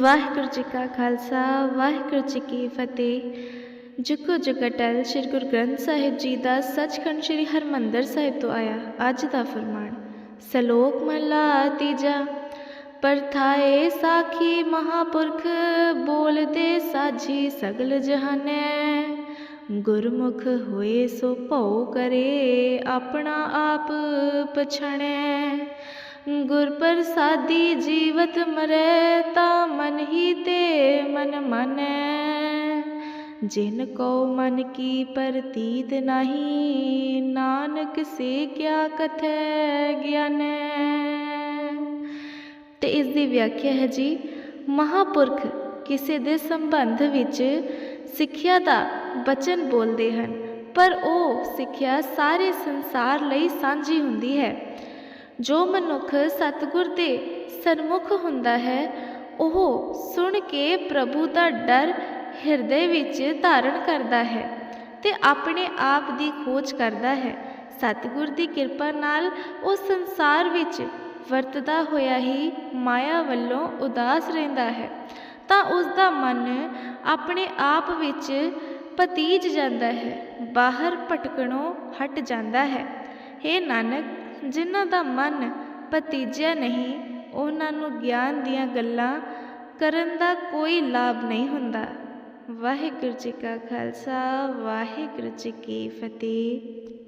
ਵਾਹਿਗੁਰੂ ਜੀ ਕਾ ਖਾਲਸਾ, ਵਾਹਿਗੁਰੂ ਜੀ ਕੀ ਫਤਿਹ। ਜੁਗੋ ਜੁਗਟਲ ਸ੍ਰੀ ਗੁਰੂ ਗ੍ਰੰਥ ਸਾਹਿਬ ਜੀ ਦਾ ਸੱਚਖੰਡ ਸ੍ਰੀ ਹਰਮੰਦਰ ਸਾਹਿਬ ਤੋਂ ਆਇਆ ਅੱਜ ਦਾ ਫਰਮਾਨ, ਸਲੋਕ ਮਹਲਾ ਤੀਜਾ ਪਰਥਾਏ ਸਾਖੀ ਮਹਾਪੁਰਖ, ਬੋਲਦੇ ਸਾਜੀ ਸਗਲ ਜਹਾਨੈ। ਗੁਰਮੁਖ ਹੋਏ ਸੋ ਭਉ ਕਰੇ, ਆਪਣਾ ਆਪ ਪਛਾਣੈ। ਗੁਰ ਪ੍ਰਸਾਦੀ ਜੀਵਤ ਮਰੈ ਤਾ ਮਨ ਹੀ ਤੇ ਮਨ ਮਾਨੈ। ਜਿਨ ਕੋ ਮਨ ਕੀ ਪ੍ਰਤੀਤ ਨਹੀਂ, ਨਾਨਕ ਸੇ ਕਿਆ ਕਥੈ ਗਿਆਨੈ। ਤੇ ਇਸ ਦੀ ਵਿਆਖਿਆ ਹੈ ਜੀ, ਮਹਾਪੁਰਖ ਕਿਸੇ ਦੇ ਸੰਬੰਧ ਵਿੱਚ ਸਿੱਖਿਆ ਦਾ ਬਚਨ ਬੋਲਦੇ ਹਨ, ਪਰ ਉਹ ਸਿੱਖਿਆ ਸਾਰੇ ਸੰਸਾਰ ਲਈ ਸਾਂਝੀ ਹੁੰਦੀ ਹੈ। ਜੋ ਮਨੁੱਖ ਸਤਿਗੁਰ ਦੇ ਸਨਮੁਖ ਹੁੰਦਾ ਹੈ, ਉਹ ਸੁਣ ਕੇ ਪ੍ਰਭੂ ਦਾ ਡਰ ਹਿਰਦੇ ਵਿੱਚ ਧਾਰਨ ਕਰਦਾ ਹੈ ਤੇ ਆਪਣੇ ਆਪ ਦੀ ਖੋਜ ਕਰਦਾ ਹੈ। ਸਤਿਗੁਰ ਦੀ ਕਿਰਪਾ ਨਾਲ ਉਹ ਸੰਸਾਰ ਵਿੱਚ ਵਰਤਦਾ ਹੋਇਆ ਹੀ ਮਾਇਆ ਵੱਲੋਂ ਉਦਾਸ ਰਹਿੰਦਾ ਹੈ। ਤਾਂ ਉਸ ਦਾ ਮਨ ਆਪਣੇ ਆਪ ਵਿੱਚ ਪਤੀਜ ਜਾਂਦਾ ਹੈ, ਬਾਹਰ ਭਟਕਣੋਂ ਹਟ ਜਾਂਦਾ ਹੈ। हे ਨਾਨਕ ਜਿਨ੍ਹਾਂ ਦਾ ਮਨ ਭਤੀਜਿਆ ਨਹੀਂ, ਉਹਨਾਂ ਨੂੰ ਗਿਆਨ ਦੀਆਂ ਗੱਲਾਂ ਕਰਨ ਦਾ ਕੋਈ ਲਾਭ ਨਹੀਂ ਹੁੰਦਾ। ਵਾਹਿਗੁਰੂ ਜੀ ਕਾ ਖਾਲਸਾ, ਵਾਹਿਗੁਰੂ ਜੀ ਕੀ ਫਤਿਹ।